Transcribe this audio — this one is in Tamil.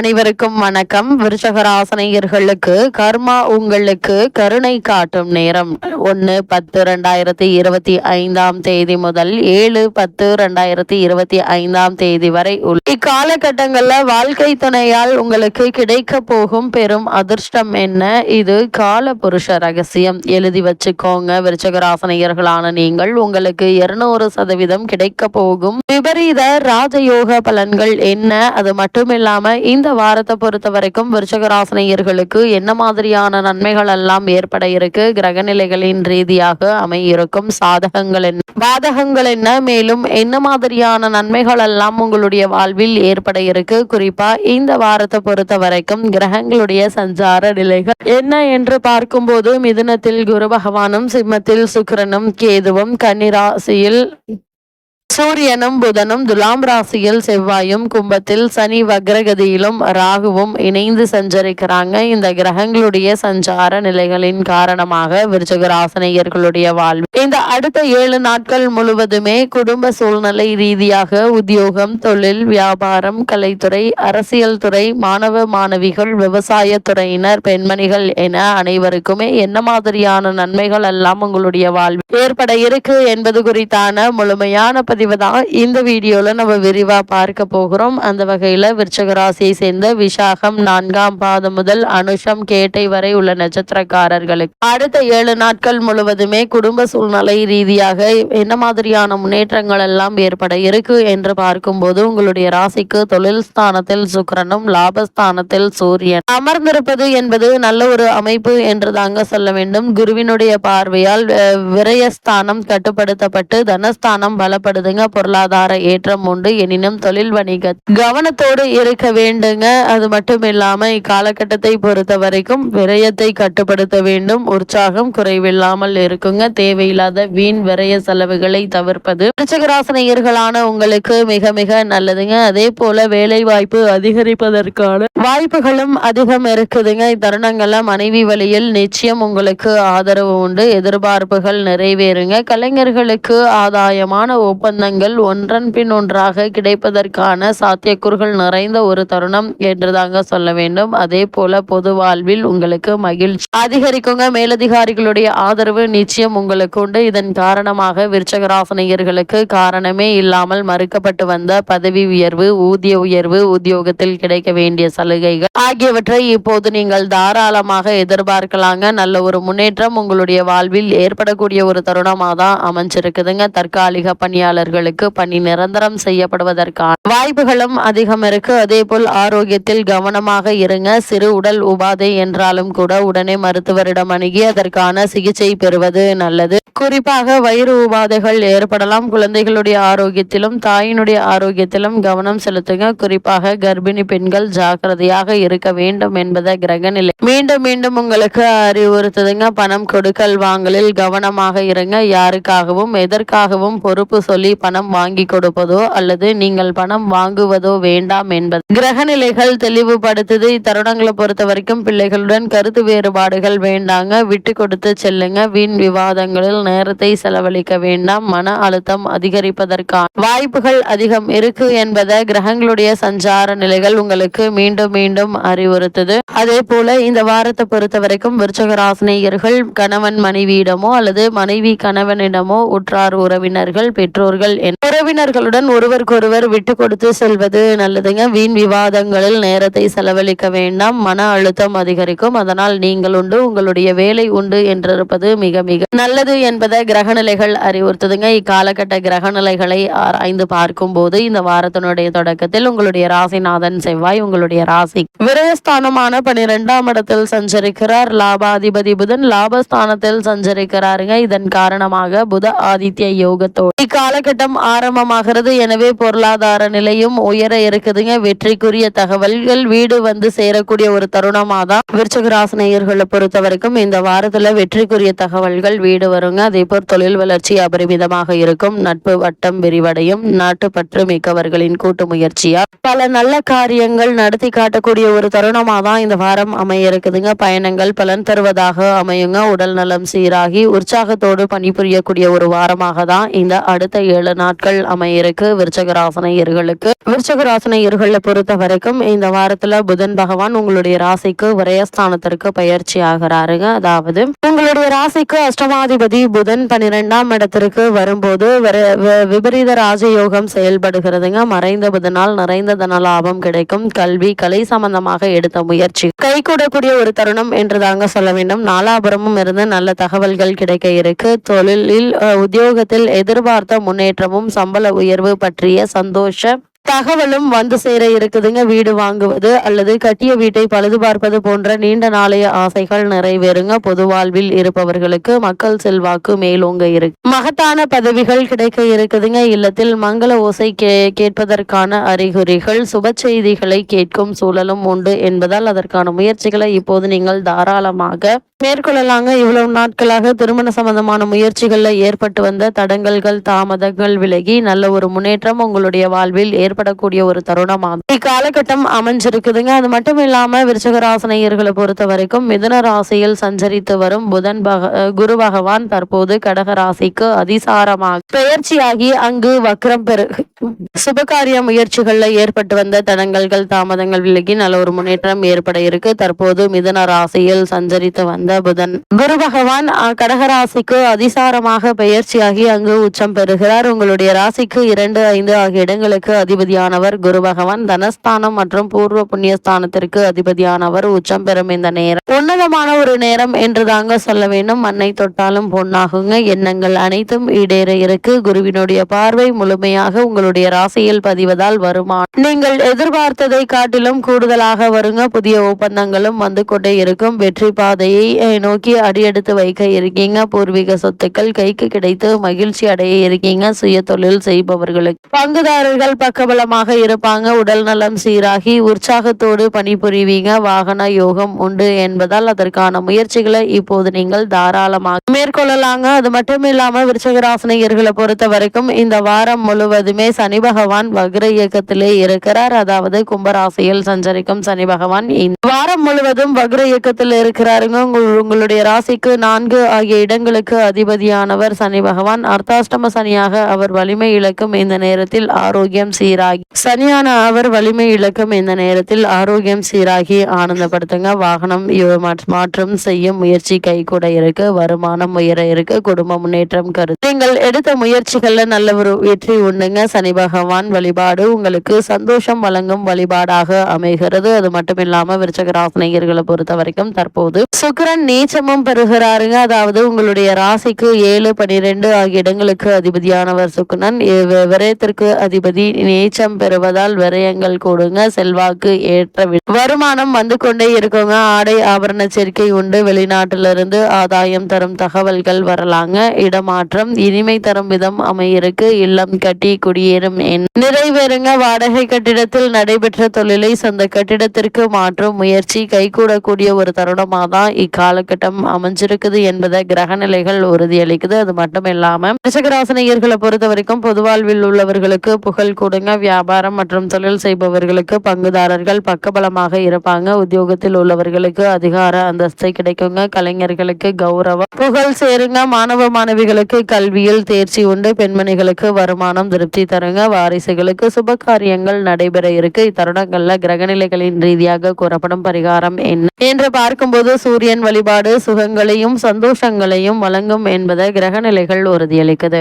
அனைவருக்கும் வணக்கம். விருஷகராசனையர்களுக்கு கர்மா உங்களுக்கு கருணை காட்டும் நேரம். ஒன்று பத்து ரெண்டாயிரத்தி இருபத்தி ஐந்தாம் தேதி முதல் ஏழு பத்து ரெண்டாயிரத்தி இருபத்தி ஐந்தாம் தேதி வரை உள்ள இக்காலகட்டங்களில் வாழ்க்கை துணையால் உங்களுக்கு கிடைக்க போகும் பெரும் அதிர்ஷ்டம் என்ன? இது கால புருஷ ரகசியம். எழுதி வச்சுக்கோங்க. விருச்சகராசனையர்களான நீங்கள் உங்களுக்கு இருநூறு சதவீதம் கிடைக்க போகும். விபரீத ராஜயோக பலன்கள் என்ன? அது மட்டுமில்லாம இந்த வாரத்தை பொறுத்த வரைக்கும் விருச்சகராசனையர்களுக்கு என்ன மாதிரியான நன்மைகள் எல்லாம் ஏற்பட இருக்கு? கிரகநிலைகளின் ரீதியாக அமையிருக்கும் சாதகங்கள் என்ன? பாதகங்கள் என்ன? மேலும் என்ன மாதிரியான நன்மைகள் எல்லாம் உங்களுடைய வாழ்வில் ஏற்பட இருக்கு? குறிப்பா இந்த வாரத்தை பொறுத்த வரைக்கும் கிரகங்களுடைய சஞ்சார நிலைகள் என்ன என்று பார்க்கும்போது மிதுனத்தில் குரு பகவானும் சிம்மத்தில் சுக்கிரனும் கேதுவும் கன்னிராசியில் சூரியனும் புதனும் துலாம் ராசியில் செவ்வாயும் கும்பத்தில் சனி வக்ரகதியிலும் ராகுவும் இணைந்து சஞ்சரிக்கிறாங்க. இந்த கிரகங்களுடைய சஞ்சார நிலைகளின் காரணமாக விருச்சகராசனையர்களுடைய வாழ்வு. இந்த அடுத்த ஏழு நாட்கள் முழுவதுமே குடும்ப சூழ்நிலை ரீதியாக உத்தியோகம் தொழில் வியாபாரம் கலைத்துறை அரசியல் துறை மாணவ மாணவிகள் விவசாய துறையினர் பெண்மணிகள் என அனைவருக்குமே என்ன மாதிரியான நன்மைகள் எல்லாம் உங்களுடைய வாழ்வு ஏற்பட இருக்கு என்பது குறித்தான முழுமையான பதிவு தான். இந்த வீடியோவில் நம்ம விரிவா பார்க்க போகிறோம். அந்த வகையில் விருச்சக ராசியை சேர்ந்த விசாகம் நான்காம் பாதம் முதல் அனுஷம் கேட்டை வரை உள்ள நட்சத்திரக்காரர்களுக்கு. அடுத்த ஏழு நாட்கள் முழுவதுமே குடும்ப சூழ்நிலை ரீதியாக என்ன மாதிரியான முன்னேற்றங்கள் எல்லாம் ஏற்பட இருக்கு என்று பார்க்கும்போது உங்களுடைய ராசிக்கு தொழில் ஸ்தானத்தில் சுக்கரனும் லாபஸ்தானத்தில் சூரியன். அமர்ந்திருப்பது என்பது நல்ல ஒரு அமைப்பு என்று தாங்க சொல்ல வேண்டும். குருவினுடைய பார்வையால் விரயஸ்தானம் கட்டுப்படுத்தப்பட்டு தனஸ்தானம் பலப்படுது பலப்படுதுங்க பொருளாதார ஏற்றம் உண்டு. எனினும் தொழில் வணிக கவனத்தோடு இருக்க வேண்டுங்க. அது மட்டும் இல்லாம இக்காலகட்டத்தை பொறுத்த வரைக்கும் விரயத்தை கட்டுப்படுத்த வேண்டும். உற்சாகம் குறைவில்லாமல் இருக்குங்க. தேவையில்லாத வீண் விரய செலவுகளை தவிர்ப்பது. விருச்சிகராசனையர்களான உங்களுக்கு மிக மிக நல்லதுங்க. அதே போல வேலை வாய்ப்பு அதிகரிப்பதற்கான வாய்ப்புகளும் அதிகம் இருக்குதுங்க. இத்தருணங்கள்ல மனைவி வழியில் நிச்சயம் உங்களுக்கு ஆதரவு உண்டு. எதிர்பார்ப்புகள் நிறைவேறுங்க. கலைஞர்களுக்கு ஆதாயமான ஒப்பந்தம் ஒப்பந்தங்கள் ஒன்றன் பின் ஒன்றாக கிடைப்பதற்கான சாத்தியக்கூறுகள் நிறைந்த ஒரு தருணம் என்று தாங்க சொல்ல வேண்டும். அதே போல பொது வாழ்வில் உங்களுக்கு மகிழ்ச்சி அதிகரிக்குங்க. மேலதிகாரிகளுடைய ஆதரவு நிச்சயம் உங்களுக்கு உண்டு. இதன் காரணமாக விருச்சகராசனையர்களுக்கு காரணமே இல்லாமல் மறுக்கப்பட்டு வந்த பதவி உயர்வு ஊதிய உயர்வு உத்தியோகத்தில் கிடைக்க வேண்டிய சலுகைகள் ஆகியவற்றை இப்போது நீங்கள் தாராளமாக எதிர்பார்க்கலாங்க. நல்ல ஒரு முன்னேற்றம் உங்களுடைய வாழ்வில் ஏற்படக்கூடிய ஒரு தருணமாக தான் அமைஞ்சிருக்குதுங்க. தற்காலிக பணியாளர்களுக்கு பணி நிரந்தரம் செய்யப்படுவதற்கான வாய்ப்புகளும் அதிகம் இருக்கு. அதே போல் ஆரோக்கியத்தில் கவனமாக இருங்க. சிறு உடல் உபாதை என்றாலும் கூட உடனே மருத்துவரிடம் அணுகி அதற்கான சிகிச்சை பெறுவது நல்லது. குறிப்பாக வயிறு உபாதைகள் ஏற்படலாம். குழந்தைகளுடைய ஆரோக்கியத்திலும் தாயினுடைய ஆரோக்கியத்திலும் கவனம் செலுத்துங்க. குறிப்பாக கர்ப்பிணி பெண்கள் ஜாக்கிரதையாக இருக்க வேண்டும் என்பதை கிரகநிலை மீண்டும் மீண்டும் உங்களுக்கு அறிவுறுத்துதுங்க. பணம் கொடுக்கல் வாங்கலில் கவனமாக இருங்க. யாருக்காகவும் எதற்காகவும் பொறுப்பு சொல்லி பணம் வாங்கி கொடுப்பதோ அல்லது நீங்கள் பணம் வாங்குவதோ வேண்டாம் என்பது. கிரகநிலைகள் தெளிவுபடுத்துது. இத்தருணங்களை பொறுத்த வரைக்கும் பிள்ளைகளுடன் கருத்து வேறுபாடுகள் வேண்டாங்க. விட்டு கொடுத்து செல்லுங்க. வீண் விவாதங்களில் நேரத்தை செலவழிக்க வேண்டாம். மன அழுத்தம் அதிகரிப்பதற்கான வாய்ப்புகள் அதிகம் இருக்கு என்பதை கிரகங்களுடைய சஞ்சார நிலைகள் உங்களுக்கு மீண்டும் மீண்டும் அறிவுறுத்துது. அதே போல இந்த வாரத்தை பொறுத்த வரைக்கும் விருச்சகராசினியர்கள் கணவன் மனைவியிடமோ அல்லது மனைவி கணவனிடமோ உற்றார் உறவினர்கள் பெற்றோர்கள் என உறவினர்களுடன் ஒருவருக்கொருவர் விட்டு கொடுத்து செல்வது நல்லதுங்க. வீண் விவாதங்களில் நேரத்தை செலவழிக்க வேண்டாம். மன அழுத்தம் அதிகரிக்கும். அதனால் நீங்கள் உண்டு. உங்களுடைய வேலை உண்டு என்றிருப்பது மிக மிக நல்லது என்பதை கிரகநிலைகள் அறிவுறுத்துதுங்க. இக்காலகட்ட கிரகநிலைகளை ஆராய்ந்து பார்க்கும் போது இந்த வாரத்தினுடைய தொடக்கத்தில் உங்களுடைய ராசிநாதன் செவ்வாய் உங்களுடைய ராசி விரயஸ்தானமான பனிரெண்டாம் இடத்தில் சஞ்சரிக்கிறார். லாபாதிபதி புதன் லாபஸ்தானத்தில் சஞ்சரிக்கிறாருங்க. இதன் காரணமாக புத ஆதித்ய யோகத்தோடு இக்காலகட்டம் ஆரம்ப ஆரம்பமாகிறது எனவே பொருளாதார நிலையும் உயர இருக்குதுங்க. வெற்றிக்குரிய தகவல்கள் வீடு வந்து சேரக்கூடிய ஒரு தருணமாக தான் விருச்சகராசனையர்களை பொறுத்த வரைக்கும் இந்த வாரத்தில் வெற்றிக்குரிய தகவல்கள் வீடு வருங்க. அதே போல் தொழில் வளர்ச்சி அபரிமிதமாக இருக்கும். நட்பு வட்டம் விரிவடையும். நாட்டு பற்று மிக்கவர்களின் கூட்டு முயற்சியா. பல நல்ல காரியங்கள் நடத்தி காட்டக்கூடிய ஒரு தருணமாக தான் இந்த வாரம் அமைய இருக்குதுங்க பயணங்கள் பலன் தருவதாக அமையுங்க. உடல் நலம் சீராகி உற்சாகத்தோடு பணிபுரியக்கூடிய ஒரு வாரமாக தான் இந்த அடுத்த ஏழு நாட்கள் அமையிருக்கு. விருச்சகராசனையர்களுக்கு விருச்சகராசனையர்களை பொறுத்த வரைக்கும் இந்த வாரத்துல புதன் பகவான் உங்களுடைய ராசிக்கு விரயஸ்தானத்திற்கு பயிற்சி ஆகிறாருங்க. அதாவது உங்களுடைய ராசிக்கு அஷ்டமாதிபதி புதன் பனிரெண்டாம் இடத்திற்கு வரும்போது விபரீத ராஜயோகம் செயல்படுகிறதுங்க. மறைந்த புதனால் நிறைந்த தன லாபம் கிடைக்கும். கல்வி கலை சம்பந்தமாக எடுத்த முயற்சி. கை கூடக்கூடிய ஒரு தருணம் என்று தாங்க சொல்ல வேண்டும். நாலாபுரமும் இருந்து நல்ல தகவல்கள் கிடைக்க இருக்கு. தொழிலில் உத்தியோகத்தில் எதிர்பார்த்த முன்னேற்றமும் சம சம்பள உயர்வு பற்றிய சந்தோஷ தகவலும் வந்து சேர இருக்குதுங்க. வீடு வாங்குவது அல்லது கட்டிய வீட்டை பழுது பார்ப்பது போன்ற நீண்ட நாளைய ஆசைகள் நிறைவேறுங்க. பொது வாழ்வில் இருப்பவர்களுக்கு மக்கள் செல்வாக்கு மேலோங்க இருக்கு. மகத்தான பதவிகள் கிடைக்க இருக்குதுங்க. இல்லத்தில் மங்கள ஓசை கே கேட்பதற்கான அறிகுறிகள் சுப செய்திகளை கேட்கும் சூழலும் உண்டு என்பதால் அதற்கான முயற்சிகளை இப்போது நீங்கள் தாராளமாக மேற்கொள்ளலாங்க. இவ்வளவு நாட்களாக திருமண சம்பந்தமான முயற்சிகளில் ஏற்பட்டு வந்த தடங்கல்கள் தாமதங்கள் விலகி நல்ல ஒரு முன்னேற்றம் உங்களுடைய வாழ்வில் ஏற்படக்கூடிய ஒரு தருணமாகும். இக்காலகட்டம் அமைஞ்சிருக்குதுங்க. அது மட்டும் இல்லாம விருச்சகராசனையர்களை பொறுத்த வரைக்கும் மிதன ராசியில் சஞ்சரித்து வரும் புதன் பக குரு பகவான் தற்போது கடக ராசிக்கு அதிசாரமாக பெயர்ச்சியாகி அங்கு வக்ரம் பெரு சுபகாரிய முயற்சிகள்ல ஏற்பட்டு வந்த தடங்கல்கள் தாமதங்கள் விலகி நல்ல ஒரு முன்னேற்றம் ஏற்பட இருக்கு. தற்போது மிதன ராசியில் சஞ்சரித்து வந்த புதன். குரு பகவான் கடகராசிக்கு அதிசாரமாக பெயர்ச்சியாகி அங்கு உச்சம் பெறுகிறார். உங்களுடைய ராசிக்கு இரண்டு ஐந்து ஆகிய இடங்களுக்கு அதிபதியானவர் குரு பகவான். தனஸ்தானம் மற்றும் பூர்வ புண்ணியஸ்தானத்திற்கு அதிபதியானவர் உச்சம் பெறும் இந்த நேரம். உன்னதமான ஒரு நேரம் என்று தாங்க சொல்ல வேண்டும். மண்ணை தொட்டாலும் பொண்ணாகுங்க எண்ணங்கள் அனைத்தும் ஈடேற இருக்கு. குருவினுடைய பார்வை முழுமையாக உங்களுடைய ராசியில் பதிவதால் வருமானம் நீங்கள் எதிர்பார்த்ததை காட்டிலும் கூடுதலாக வருங்க. புதிய ஒப்பந்தங்களும் வந்து கொண்டே இருக்கும். வெற்றி பாதையை நோக்கி அடியெடுத்து வைக்க இருக்கீங்க. பூர்வீக சொத்துக்கள் கைக்கு கிடைத்து மகிழ்ச்சி அடைய இருக்கீங்க. சுய தொழில் செய்பவர்களுக்கு பங்குதாரர்கள் பக்கபலமாக இருப்பாங்க. உடல் நலம் சீராகி உற்சாகத்தோடு பணிபுரிவீங்க. வாகன யோகம் உண்டு என்பதால் அதற்கான முயற்சிகளை இப்போது நீங்கள் தாராளமாக மேற்கொள்ளலாங்க. அது மட்டும் இல்லாம விருச்சகராசனையர்களை பொறுத்த வரைக்கும் இந்த வாரம் முழுவதுமே சனி பகவான் வக்ர இயக்கத்திலே இருக்கிறார். அதாவது கும்பராசியில் சஞ்சரிக்கும் சனி பகவான் இந்த வாரம் முழுவதும் வக்ர இயக்கத்தில் இருக்கிறாருங்க. உங்களுடைய ராசிக்கு நான்கு ஆகிய இடங்களுக்கு அதிபதியானவர் சனி பகவான். அர்த்தாஷ்டம சனியாக அவர் வலிமை இழக்கும் இந்த நேரத்தில் ஆரோக்கியம் சீராகி சனியான அவர் வலிமை இழக்கும் இந்த நேரத்தில் ஆரோக்கியம் சீராகி ஆனந்தப்படுத்துங்க. வாகனம் மாற்றம் செய்யும் முயற்சி கை கூட இருக்கு. வருமானம் உயர இருக்கு. குடும்ப முன்னேற்றம் கருத்து. நீங்கள் எடுத்த முயற்சிகள்ல நல்ல ஒரு வெற்றி உண்டுங்க. சனி பகவான் வழிபாடு உங்களுக்கு சந்தோஷம் வழங்கும் வழிபாடாக அமைகிறது. அது மட்டும் இல்லாம விருச்சக ராசினியர்களை பொறுத்த வரைக்கும் தற்போது சுக்கரன் நீச்சமும் பெறுகிறாருங்க. அதாவது உங்களுடைய ராசிக்கு ஏழு பனிரெண்டு ஆகிய இடங்களுக்கு அதிபதியானவர் சுக்கரன். விரயத்திற்கு அதிபதி நீச்சம் பெறுவதால் விரயங்கள் கூடுங்க. செல்வாக்கு ஏற்ற வருமானம் வந்து கொண்டே இருக்குங்க. ஆடை ஆபரண சேர்க்கை உண்டு. வெளிநாட்டிலிருந்து ஆதாயம் தரும் தகவல்கள் வரலாங்க. இடமாற்றம் இனிமை தரும் விதம் அமையிருக்கு. இல்லம் கட்டி குடியேறும் நிறைவேறுங்க. வாடகை கட்டிடத்தில் நடைபெற்ற தொழிலை சொந்த கட்டிடத்திற்கு மாற்றும் முயற்சி கைகூடக்கூடிய ஒரு தருணமாக தான் இக்காலகட்டம் அமைஞ்சிருக்குது என்பதை கிரக நிலைகள் உறுதியளிக்குது. அது மட்டும் இல்லாம ரிஷகராசனையர்களை பொறுத்த வரைக்கும் பொதுவாழ்வில் உள்ளவர்களுக்கு புகழ் கூடுங்க. வியாபாரம் மற்றும் தொழில் செய்பவர்களுக்கு பங்குதாரர்கள் பக்கபலமாக இருப்பாங்க. உத்தியோகத்தில் உள்ளவர்களுக்கு அதிகார அந்தஸ்தை கிடைக்குங்க. கலைஞர்களுக்கு கௌரவம். புகழ் சேருங்க. மாணவ மாணவிகளுக்கு கல்வியில் தேர்ச்சி உண்டு. பெண்மணிகளுக்கு வருமானம் திருப்தி தருங்க. வாரிசுகளுக்கு சுப காரியங்கள் நடைபெற இருக்கு. இத்தருணங்கள்ல கிரகநிலைகளின் ரீதியாக கூறப்படும் பரிகாரம் என்ன? என்று பார்க்கும்போது சூரியன் வழிபாடு சுகங்களையும் சந்தோஷங்களையும் வழங்கும் என்பதை கிரகநிலைகள் உறுதியளிக்குது.